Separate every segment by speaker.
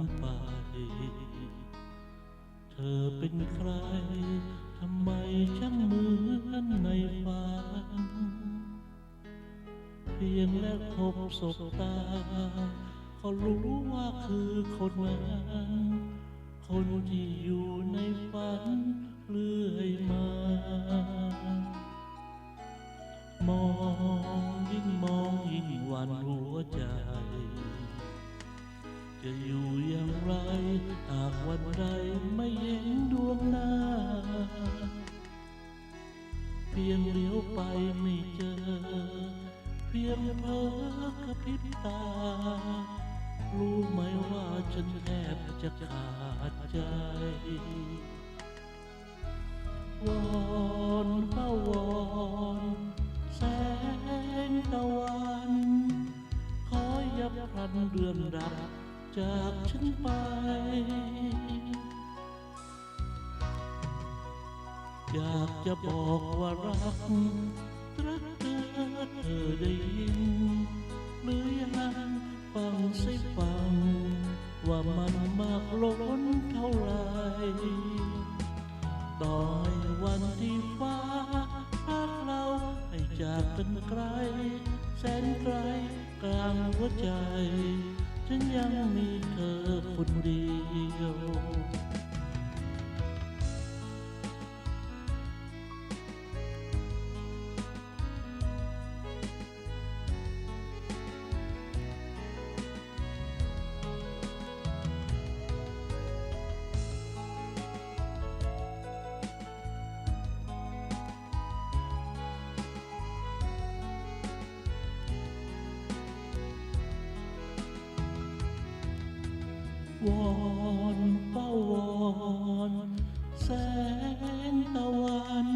Speaker 1: ันไป เธอเป็นใคร ทำไมช่างเหมือนในฝัน เพียงแลกพบสบตา ก็รู้ว่าคือคนนั้นคนที่อยู่ในฝันเรื่อยมา มองยิ่งมองยิ่งหวั่นหัวใจ จะอยู่อย่างไร หากวันใดไม่เห็นดวงหน้า เพียงเลี้ยวไปไม่เจอ เพียงเพ้อกระพริบตา รู้ไหมว่าฉันแทบจะขาดใจ วอนเฝ้าวอน จากฉันไป อยากจะบอกว่ารักรักเธอเธอได้ยิน หรือยังฟังสิฟัง ว่ามันมากล้นเท่าไรต่อวันที่ฟ้ารักเราให้จากกันไกล แสนไกลกลางหัวใจ ฉันยังมีเธอคนเดียว วอนเป้าวอนแสงตะวัน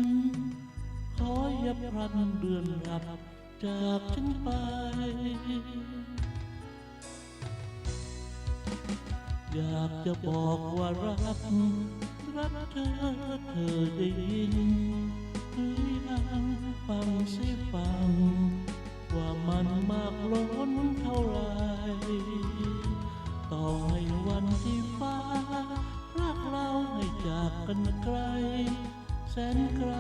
Speaker 1: ขออย่าพรันเดือนรับจากฉันไป อยากจะบอกว่ารัก รักเธอเธอได้ แสนไกล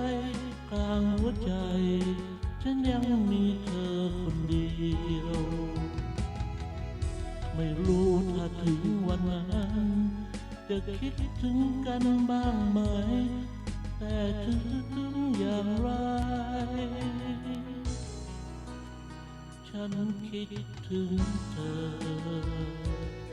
Speaker 1: กลางหัวใจ ฉันยังมีเธอคนเดียว ไม่รู้ถ้าถึงวันนั้น จะคิดถึงกันบ้างไหม แต่ถึงอย่างไร ฉันคิดถึงเธอ